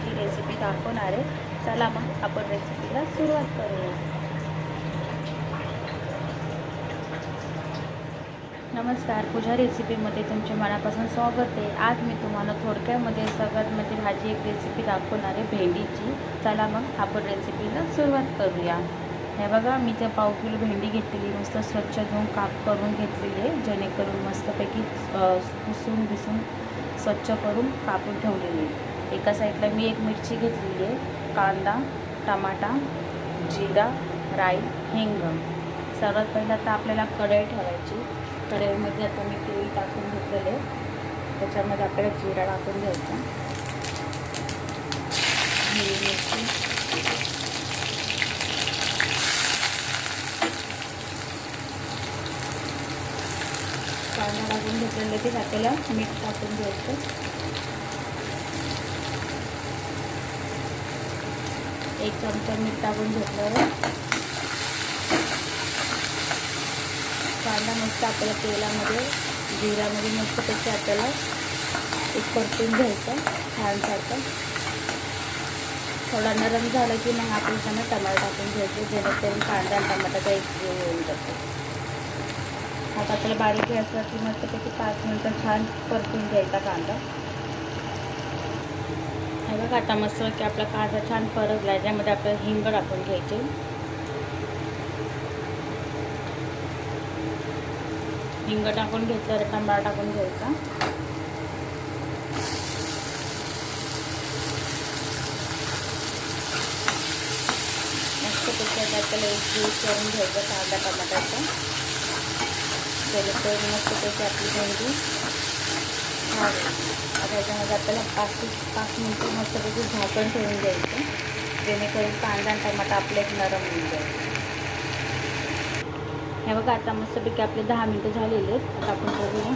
भेंडीची रेसिपी दाखवणार आहे. चला मग आपण रेसिपीला सुरुवात करूया. नमस्कार पूजा रेसिपीमध्ये तुमचे मनापासून स्वागत आहे. आज मी तुम्हाला थोडक्यामध्ये सगळ्यात म्हणजे भाजी एक रेसिपी दाखवणार आहे भेंडीची. चला मग आपण रेसिपीला सुरुवात करूया. हे बघा मी त्या पाव किलो भेंडी घेतलेली मस्त स्वच्छ धुवून काप करून घेतलेली आहे. जेणेकरून मस्तपैकी पुसून बिसून स्वच्छ करून कापून ठेवलेली आहे. एका साईडला मी एक मिरची घेतलेली आहे. कांदा टमाटा जिरा राई हिंग. सर्वात पहिलं आता आपल्याला कढई ठेवायची. कढईमध्ये आता मी तेल टाकून घेतलेले त्याच्यामध्ये आपल्याला जिरा टाकून घ्यायचा. हिरवी मिरची. कांदा टाकून घेतलेले ते आपल्याला मीठ टाकून घ्यायचं. एक चमचा मीठ टाकून घेतलं. कांदा मस्त आपल्या तेलामध्ये जिऱ्यामध्ये मस्त त्याच्या आपल्याला एक परतून घ्यायचं छानसारखं थोडा नरम झाला की मग आपण त्यांना टमाटर टाकून घ्यायचं जेणेकरून कांदा आणि टमाटाचा एक जीव होऊन जातो. आता आपल्याला बारीक गॅसवर की मस्तपैकी पाच मिनटं छान परतून घ्यायचा कांदा. हे बघा आता मस्त की आपला कांदा छान परतला त्यामध्ये आपल्याला हिंग टाकून घ्यायचे. हिंग टाकून घेतल्यावर टमाटा टाकून घ्यायचा. मस्त त्याच्यात आपल्याला एक ज्यूस करून घ्यायचा कांदा टमाट्याचा. त्याला मस्त त्याची आपली भेंडी छान आता याच्यामध्ये आपल्याला पाच ते पाच मिनटं मस्तपैकी झाकण ठेवून द्यायचं जेणेकरून कांदा आणि टमाटा आपल्या एक नरम होऊन जाईल हे बघा आता मस्तपैकी आपले दहा मिनटं झालेले आहेत आता आपण बघूया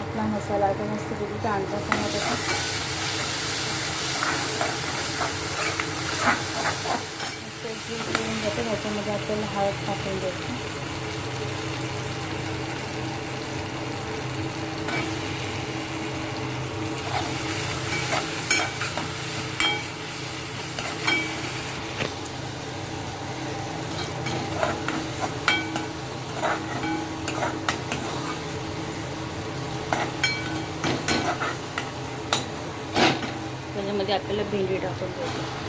आपला मसाला आता मस्तपैकी कांदा टमाटा मस्त एक जीव करून त्याच्यामध्ये आपल्याला हळद टाकून द्यायचं. त्याच्यामध्ये आपल्याला भेंडी टाकून द्यायची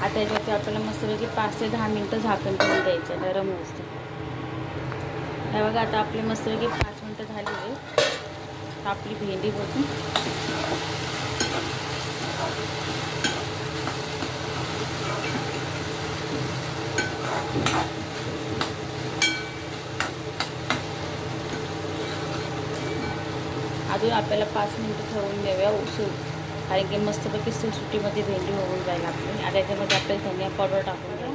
आता याच्यावरती आपल्याला मस्तपैकी पाच ते दहा मिनटं झाकण ठेवून द्यायचं नरम होते हे बघा आता आपली मस्तपैकी पाच मिनटं झाली आहे आपली भेंडी बघून अजून आपल्याला पाच मिनटं ठेवून देऊया उसू कारण की मस्तपैकी सुट्टीमध्ये भेंडी होऊन जाईल आपली. आता याच्यामध्ये आपल्याला धनिया पावडर टाकून द्या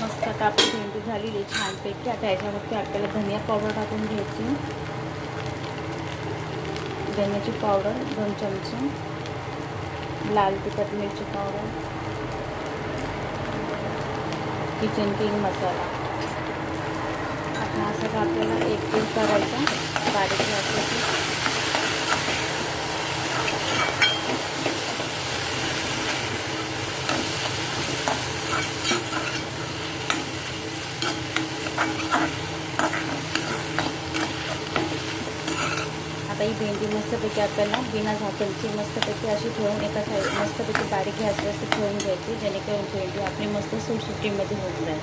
मस्त आता आपली भेंडी झालेली छानपैकी. आता याच्यावरती आपल्याला धनिया पावडर टाकून घ्यायची. धनियाची पावडर दोन चमचे. लाल तिखट मिरची पावडर. किचन किंग मसाला. आता असं आपल्याला एक पीस करायचा. बारीक गॅसवरती आता ही भेंडी मस्तपैकी आपल्याला बिना झाकणची मस्तपैकी अशी ठेवून एका साईड मस्तपैकी बारीक गॅसवरती ठेवून घ्यायची जेणेकरून भेंडी आपली मस्त सुटसुटीमध्ये होऊन जाईल.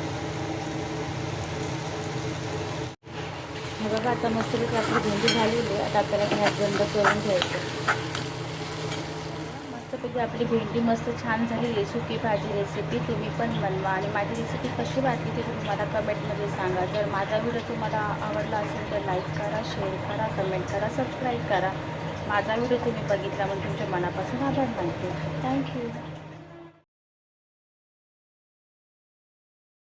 हे बघा आता मस्तपैकी आपली भेंडी झालेली आहे. आता आपल्याला गॅस बंद करून घ्यायचं मस्तपैकी आपली भेंडी मस्त छान झालेली सुकी भाजी रेसिपी तुम्ही पण बनवा. आणि माझी रेसिपी कशी वाटली ते तुम्ही मला कमेंटमध्ये सांगा. जर माझा व्हिडिओ तुम्हाला आवडला असेल तर लाईक करा शेअर करा कमेंट करा सबस्क्राईब करा. माझा व्हिडिओ तुम्ही बघितला म्हणून तुमच्या मनापासून आभार मानते. थँक्यू